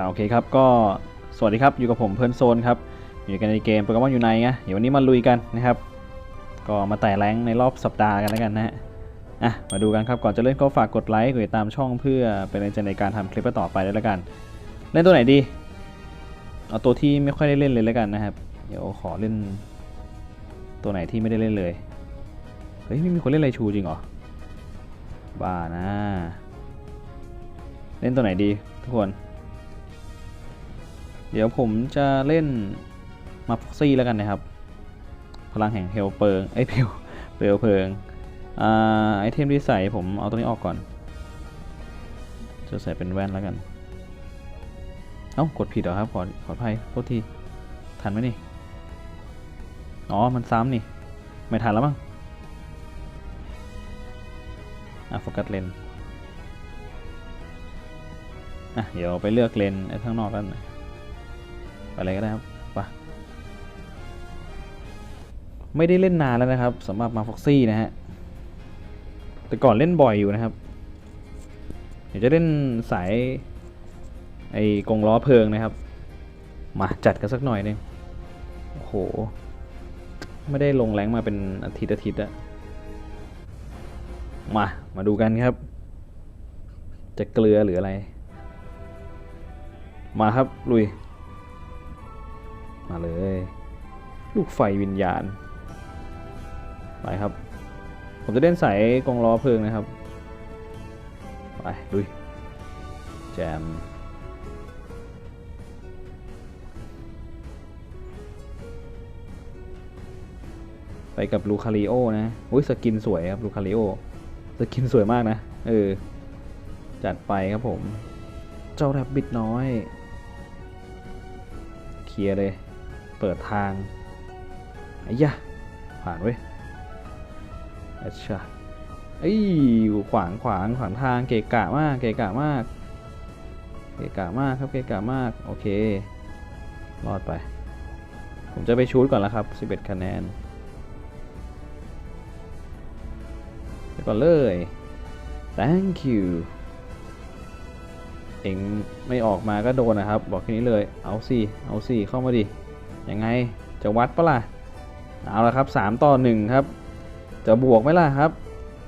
าโอเคครับก็สวัสดีครับอยู่กับผมเพื่อนโซนครับอยู่กันในเกมโปเกมอนยูไนไงเดี๋ยววันนี้มาลุยกันนะครับ ก็มาแต่แรงในรอบสัปดาห์กันแล้วกันนะฮะอะมาดูกันครับก่อนจะเล่นก็ฝากกดไลค์กดติดตามช่องเพื่อเป็นแรงใจในการทำคลิปต่อไปด้วยแล้วกัน เล่นตัวไหนดีเอาตัวที่ไม่ค่อยได้เล่นเลยแล้วกันนะครับเดี๋ยวขอเล่นตัวไหนที่ไม่ได้เล่นเลยเฮ้ยไม่มีคนเล่นไรชูจริงเหรอบ้านะเล่นตัวไหนดีทุกคน เดี๋ยวผมจะเล่นมาฟ็อกซี่แล้วกันนะครับ พลังแห่งเฮลเปิงไอ้เพลเปลวเพลิงอไอเทมที่ใส่ผมเอาตัวนี้ออกก่อน จะใส่เป็นแว่นแล้วกัน เอ้ากดผิดเหรอครับ ขอขออภัยโทษที ทันไหมนี่ อ๋อ มันซ้ำนี่ ไม่ทันแล้วมั้งอะโฟกัสเลนอะ เดี๋ยวไปเลือกเลนไอ้ข้างนอกกันหน่ อยไปเลยก็ได้ครับไปะไม่ได้เล่นนานแล้วนะครับสำหรับมาฟ็อกซี่นะฮะ แต่ก่อนเล่นบ่อยอยู่นะครับ เดี๋ยวจะเล่นสาย ไอ้กงล้อเพลิงนะครับ มาจัดกันสักหน่อยนึงโอ้โห ไม่ได้ลงแรงมาเป็นอาทิตย์อาทิตย์อะมา มาดูกันครับ จะเกลือหรืออะไร มาครับ ลุย มาเลย ลูกไฟวิญญาณ ไปครับ ผมจะเล่นสายกองล้อเพลิงนะครับ ไปลุย แจมไปกับลูคาริโอนะอุ้ยสกินสวยครับลูคาริโอ สกินสวยมากนะ เออ จัดไปครับผม เจ้าแรบบิดน้อย เคลียร์เลย เปิดทางไอ้ยะผ่านเว้ยเอัชชาไอ้ขวางขวางขวางทางเกะกะมากเกะกะมากเกะกะมากครับเกะกะมากโอเครอดไป ผมจะไปชูดก่อนแล้วครับ 11 คะแนนไปก่อนเลย thank you เองไม่ออกมาก็โดนนะครับ บอกแค่นี้เลย เอาสิ เอาสิ เข้ามาดิ ยังไงจะวัดปะล่ะเอาละครับ 3 ต่อ 1 ครับ จะบวกไหมล่ะครับ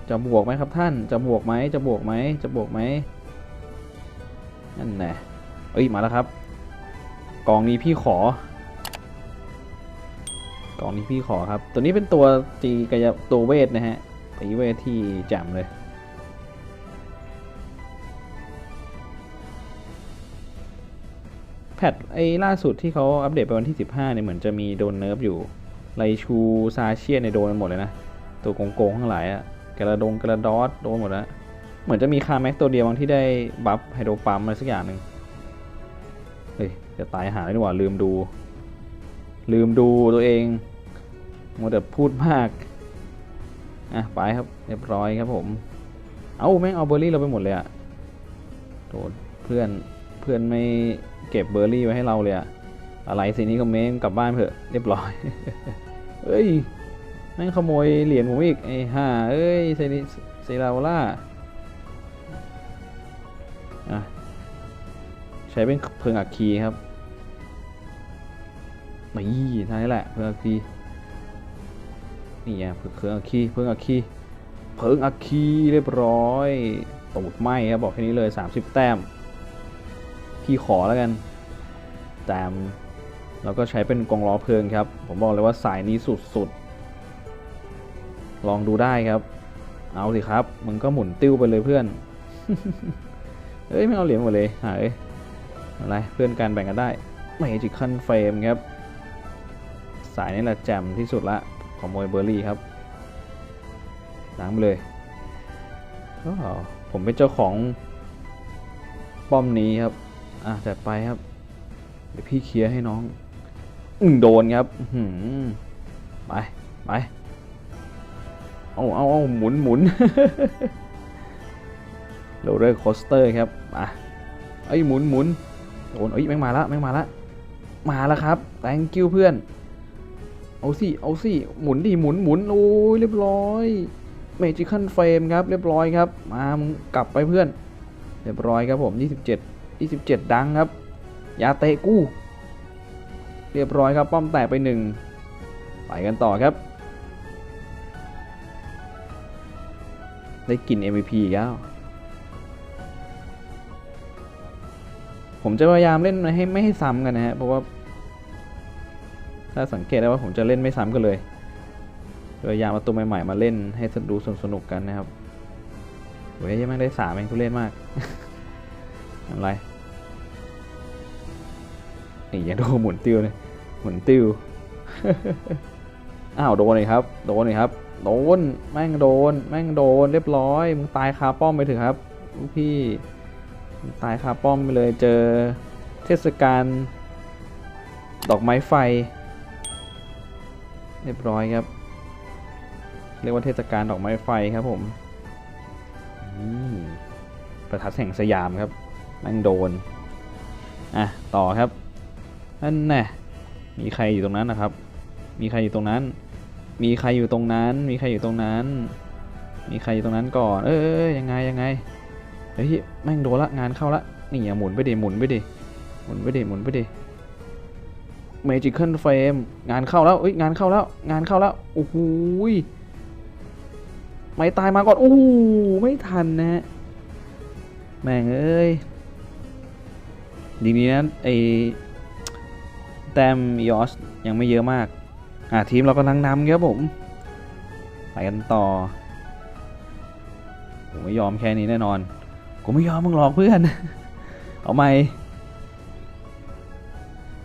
จะบวกไหมครับท่านจะบวกไหมจะบวกไหมจะบวกไหมนั่นแน่เอ้ยมาแล้วครับ กองนี้พี่ขอกองนี้พี่ขอครับ ตัวนี้เป็นตัวตีกายตัวเวทนะฮะตีเวทที่แจ่มเลย พทไอ้ล่าสุดที่เขาอัปเดตไปวันที่ 15เนี่ยเหมือนจะมีโดนเนิร์ฟอยู่ไรชูซาเชียนในยโดนหมดเลยนะ ตัวโกงๆทั้งหลายอะกระดงกระดอสโดนหมดแล้ว เหมือนจะมีคาแม็กตัวเดียวบางที่ได้บัฟไฮโดรปั๊มอะไรสักอย่างหนึ่งเฮ้ยจะตายหาเลยดีกว่าลืมดู ลืมดูตัวเองมัวแต่พูดมากอะไปครับเรียบร้อยครับผม เอาแม่งเอาเบอร์รี่เราไปหมดเลยอะโดนเพื่อนเพื่อนไม่ เก็บเบอร์รี่ไว้ให้เราเลยอะอะไรสินี่ก็เม้งกลับบ้านเถอะเรียบร้อย เอ้ยแม่งขโมยเหรียญผมอีกไอ้ห่าเอ้ยเซนิเซราวล่าใช้เป็นเพลิงอัคคีครับนี่ท่านี้แหละเพลิงอัคคีนี่ไงเพลิงอัคคีเพลิงอัคคีเพลิงอัคคีเรียบร้อยตูดไหมครับบอกแค่นี้เลย 30 แต้ม พี่ขอแล้วกันแต้มแล้วก็ใช้เป็นกองล้อเพลิงครับ ผมบอกเลยว่าสายนี้สุดๆ ลองดูได้ครับ เอาสิครับ มึงก็หมุนติ้วไปเลยเพื่อน เอ้ย ไม่เอาเหรียญหมดเลยหาเอ้ยอะไร เพื่อนกันแบ่งกันได้ Magic คันเฟรมครับ สายนี้แหละแจ่มที่สุดละขอโมยเบอร์รี่ครับล้างไปเลยผมเป็นเจ้าของป้อมนี้ครับ อะจัดไปครับ เดี๋ยวพี่เคลียร์ให้น้องอืมโดนครับหือไปไปเอาเอาเอาหมุนหมุนโรลเลอร์โคสเตอร์ครับอะเอ้หมุนหมุนโดนเอ้ยแม่งมาละแม่งมาละมาแล้วครับ thank you เพื่อน เอาสิ เอาสิ หมุนดิหมุนหมุนโอ้ยเรียบร้อยเมจิคันเฟรมครับ เรียบร้อยครับ มามึงกลับไปเพื่อน เรียบร้อยครับผม 27 27 ดังครับ ยาเตะกู้ เรียบร้อยครับ ป้อมแตกไปหนึ่งไปกันต่อครับ ได้กิน MVP อีกแล้ว ผมจะพยายามเล่นให้ไม่ให้ซ้ำกันนะฮะ เพราะว่า ถ้าสังเกตได้ว่าผมจะเล่นไม่ซ้ำกันเลยพยายามเอาตัวใหม่ๆมาเล่นให้ดูสนุกๆกันนะครับโอ้ยยังไม่ได้สามเองทุเล่นมาก อะไร นี่อย่าดูหมุนติ้วเลยหมุนติ้วอ้าวโดนเลยครับ โดนเลยครับ โดน แม่งโดน แม่งโดน เรียบร้อย มึงตายคาป้อมไปถึงครับลูกพี่ตายคาป้อมไปเลย เจอเทศกาลดอกไม้ไฟ เรียบร้อยครับ เรียกว่าเทศกาลดอกไม้ไฟครับผมประทัดแห่งสยามครับ แม่งโดน อะ ต่อครับ นั่นแน่มีใครอยู่ตรงนั้นนะครับ มีใครอยู่ตรงนั้น มีใครอยู่ตรงนั้น มีใครอยู่ตรงนั้น มีใครอยู่ตรงนั้นก่อน เอ้ยเอ้ยยังไงยังไง เฮ้ยแม่งโดนละงานเข้าละ นี่อย่าหมุนไปดิหมุนไปดิหมุนไปดิหมุนไปดิ Magical Frame งานเข้าแล้วเอ้ยงานเข้าแล้ว งานเข้าแล้ว โอ้โหยไม่ตายมาก่อน โอ้โหไม่ทันนะฮะแม่งเอ้ยดีนี้นะไอ แต้มยอสยังไม่เยอะมาก อะทีมเรากำลังนำครับผม ไปกันต่อผมไม่ยอมแค่นี้แน่นอน กูไม่ยอมมึงหรอกเพื่อน เอาไหม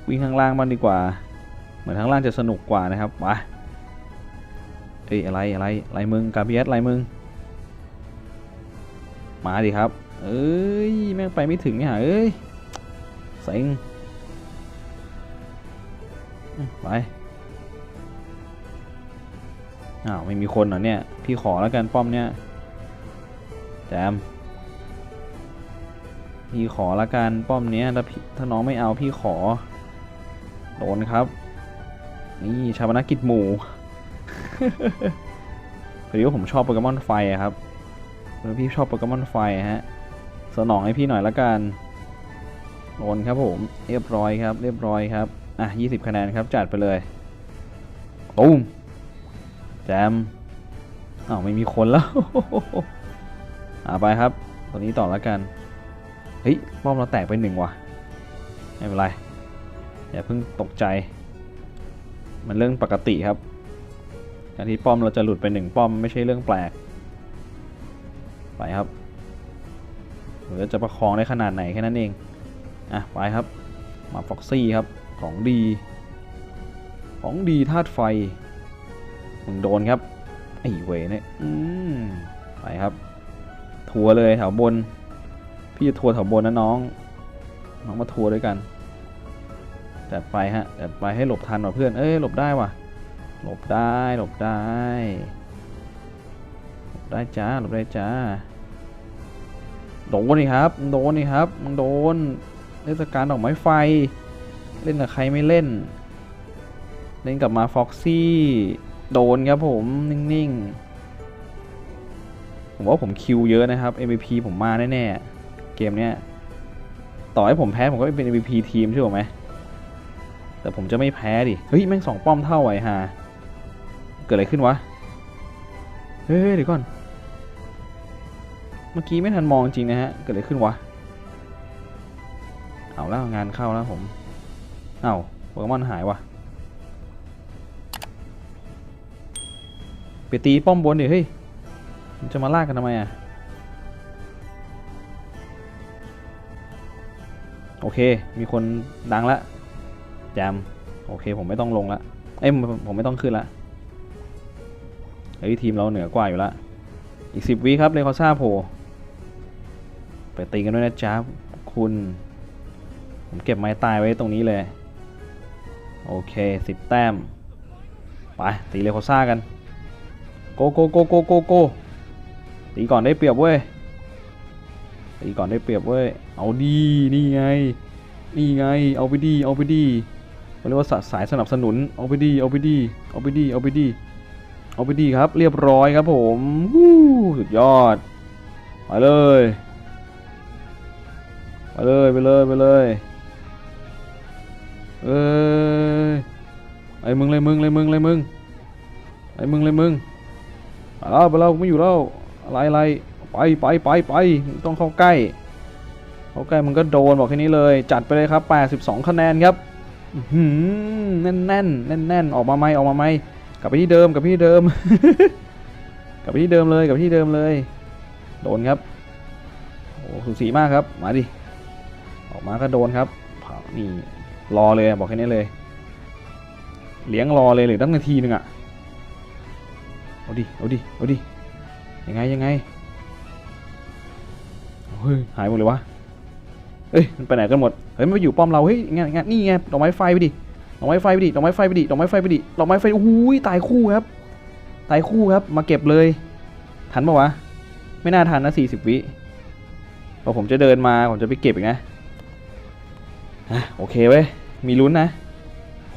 วิ่งข้างล่างมันดีกว่า เหมือนข้างล่างจะสนุกกว่านะครับมาเอ้ยอะไรอะไรอะไรมึงกาเบียสอะไรมึง มาดิครับ เอ้ยแม่งไปไม่ถึงเนี่ยเอ้ยเซ็ง ไปอ้าวไม่มีคนเหรอเนี่ย พี่ขอแล้วกันป้อมเนี่ยแจมพี่ขอละกันป้อมเนี้ยถ้าพี่ถ้าน้องไม่เอาพี่ขอ โดนครับ นี่ชาปนกิจหมู่พอดีว่าผมชอบโปเกมอนไฟครับแล้วพี่ชอบโปเกมอนไฟฮะสนองให้พี่หน่อยละกันโดนครับผม เรียบร้อยครับ เรียบร้อยครับ อะ 20 คะแนนครับ จัดไปเลยตุ้มแจมอ้าวไม่มีคนแล้วอ่าไปครับ ตัวนี้ต่อละกัน เฮ้ย ป้อมเราแตกไปหนึ่งว่ะ ไม่เป็นไร อย่าเพิ่งตกใจ มันเรื่องปกติครับการที่ป้อมเราจะหลุดไปหนึ่งป้อมไม่ใช่เรื่องแปลก ไปครับหรือจะประคองได้ขนาดไหนแค่นั้นเอง อะ ไปครับ มาฟ็อกซี่ครับ ของดี ของดีธาตุไฟมึงโดนครับไอ้เวเนี่ยอืมไปครับ ทัวร์เลยแถวบน พี่จะทัวร์แถวบนนะน้อง น้องมาทัวร์ด้วยกันจัดไปฮะจัดไปให้หลบทันว่ะเพื่อน เอ้ยหลบได้ว่ะ หลบได้หลบได้ หลบได้จ้าหลบได้จ้า โดนนี่ครับ โดนนี่ครับมึงโดนเทศกาลดอกไม้ไฟ เล่นกับใครไม่เล่น เล่นกับมาฟ็อกซี่โดนครับผม นิ่งๆ ผมว่าผมคิวเยอะนะครับ MVP ผมมาแน่ๆ เกมเนี้ย ต่อให้ผมแพ้ผมก็เป็น MVP ทีมใช่ไหมแต่ผมจะไม่แพ้ดิ เฮ้ย แม่งสองป้อมเท่าไอ้ห่าเกิดอะไรขึ้นวะ เฮ้ยเดี๋ยวก่อน เมื่อกี้ไม่ทันมองจริงนะฮะ เกิดอะไรขึ้นวะ เอาแล้วงานเข้าแล้วผม เอาโปเกมอนหายวะไปตีป้อมบนดิเฮ้ยมันจะมาลากกันทำไมอะ โอเค มีคนดังละแจม โอเค ผมไม่ต้องลงละเอ้ยผมไม่ต้องขึ้นละเฮ้ทีมเราเหนือกว่าอยู่ละอีกสิบวิครับ เลยคอซ่าโผไปตีกันด้วยนะจ๊ะคุณ ผมเก็บไม้ตายไว้ตรงนี้เลย โอเคสิบแต้ม ไป ตีเลคซ่ากัน โกโกโกโกโกโกตีก่อนได้เปรียบเว้ย ตีก่อนได้เปรียบเว้ย เอาดีนี่ไง นี่ไง เอาไปดี เอาไปดีเรียกว่าสายสนับสนุน เอาไปดี เอาไปดี เอาไปดี เอาไปดี เอาไปดีครับ เรียบร้อยครับผมวู้สุดยอด ไปเลยไปเลย ไปเลย ไปเลย เอ้ย ไอ้มึงเลยมึงเลยมึงเลยมึงไอ้มึงเลยมึงไปแล้วไปแล้วไม่อยู่แล้วอะไรอะไรไปไปไปไปต้องเข้าใกล้ เข้าใกล้มึงก็โดนบอกแค่นี้เลย จัดไปเลยครับ 82 คะแนนครับหือแน่นแน่นแน่นแน่นออกมาไหมออกมาไหมกลับไปที่เดิมกลับไปที่เดิม กลับไปที่เดิมเลยกลับไปที่เดิมเลย โดนครับโอ้สูสีมากครับมาดิออกมาก็โดนครับนี่รอเลยบอกแค่นี้เลย เลี้ยงรอเลยหรือตั้งนาทีหนึ่งอะเอาดิ เอาดิ เอาดิ ยังไงยังไง เฮ้ยหายหมดเลยวะ เอ้ยมันไปไหนกันหมด เฮ้ยมันไปอยู่ป้อมเรา เฮ้ยงั้นงั้นนี่ไงดอกไม้ไฟไปดิดอกไม้ไฟไปดิดอกไม้ไฟไปดิดอกไม้ไฟไปดิดอกไม้ไฟโอ้โหตายคู่ครับ ตายคู่ครับ มาเก็บเลย ทันปะวะ ไม่น่าทันนะสี่สิบวิพอผมจะเดินมาผมจะไปเก็บอีกนะอะโอเคเว้ย มีลุ้นนะ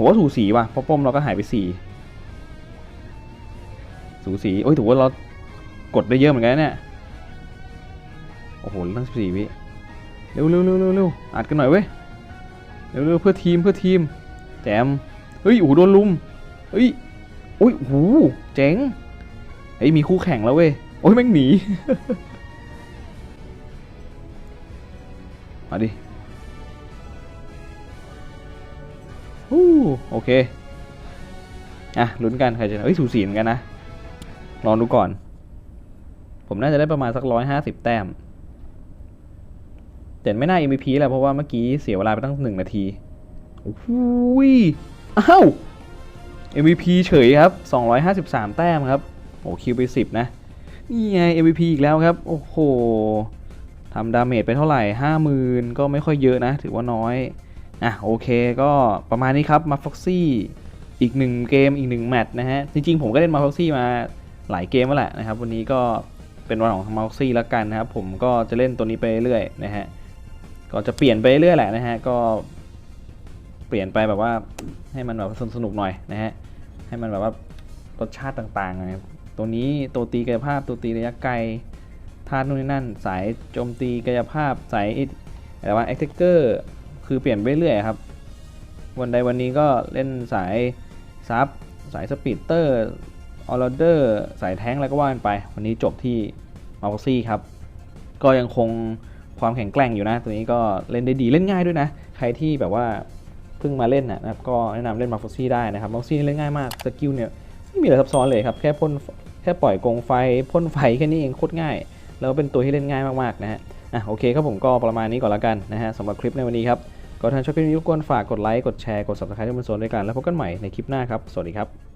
ผมว่าสูสีว่ะเพราะป้อมเราก็หายไปสี่สูสีโอ้ยถือว่าเรากดได้เยอะเหมือนกันเนี่ยโอ้โหตั้งสิบสี่วิเร็วเร็วเร็วเร็วเร็วอัดกันหน่อยเว้ยเร็วเร็วเพื่อทีมเพื่อทีมแจมเฮ้ยโอ้โหโดนลุมเฮ้ยโอ้ยโอ้โหเจ๋งเฮ้ยมีคู่แข่งแล้วเว้ยโอ้ยแม่งหนีมาดิ โอเค อะลุ้นกันใครจะเฮ้ยสูสีเหมือนกันนะ ลองดูก่อน ผมน่าจะได้ประมาณสักร้อยห้าสิบแต้ม แต่ไม่น่า MVP แหละเพราะว่าเมื่อกี้เสียเวลาไปตั้งหนึ่งนาทีโอ้ยอ้าว MVP เฉยครับ 253 แต้มครับโอ้คิวไป 10 นะ นี่ไง MVP อีกแล้วครับ โอ้โหทำดาเมจไปเท่าไหร่ 50,000 ก็ไม่ค่อยเยอะนะ ถือว่าน้อย อะโอเคก็ประมาณนี้ครับมาฟ็อกซี่อีกหนึ่งเกมอีกหนึ่งแมตช์นะฮะ จริงๆ ผมก็เล่นมาฟ็อกซี่มาหลายเกมแล้วแหละนะครับ วันนี้ก็เป็นวันของมาฟ็อกซี่แล้วกันนะครับ ผมก็จะเล่นตัวนี้ไปเรื่อยๆนะฮะก็จะเปลี่ยนไปเรื่อยแหละนะฮะก็เปลี่ยนไปแบบว่าให้มันแบบสนุกหน่อยนะฮะให้มันแบบว่ารสชาติต่างๆนะครับตัวนี้ตัวตีกายภาพตัวตีระยะไกลธาตุนู่นนี่นั่น สายโจมตีกายภาพสายอะไรว่าเอ็กเทเกอร์ คือเปลี่ยนไปเรื่อยครับ วันใดวันนี้ก็เล่นสายซับสายสปีดเตอร์ออร์เดอร์สายแท้งอะไรก็ว่ากันไป วันนี้จบที่มาร์ซี่ครับ ก็ยังคงความแข็งแกร่งอยู่นะ ตัวนี้ก็เล่นได้ดีเล่นง่ายด้วยนะ ใครที่แบบว่าเพิ่งมาเล่นนะครับก็แนะนำเล่นมาร์ฟซี่ได้นะครับมาร์ฟซี่เล่นง่ายมากสกิลเนี่ยไม่มีอะไรซับซ้อนเลยครับ แค่พ่นแค่ปล่อยกงไฟพ่นไฟแค่นี้เองโคตรง่าย แล้วเป็นตัวที่เล่นง่ายมากๆนะฮะอะโอเคครับผมก็ประมาณนี้ก่อนละกันนะฮะสำหรับคลิปในวันนี้ครับ ก็ทางชอบคลิปนี้รบกวนฝากกดไลค์ กดแชร์ กด subscribe ที่มันโซนด้วยกัน แล้วพบกันใหม่ในคลิปหน้าครับ สวัสดีครับ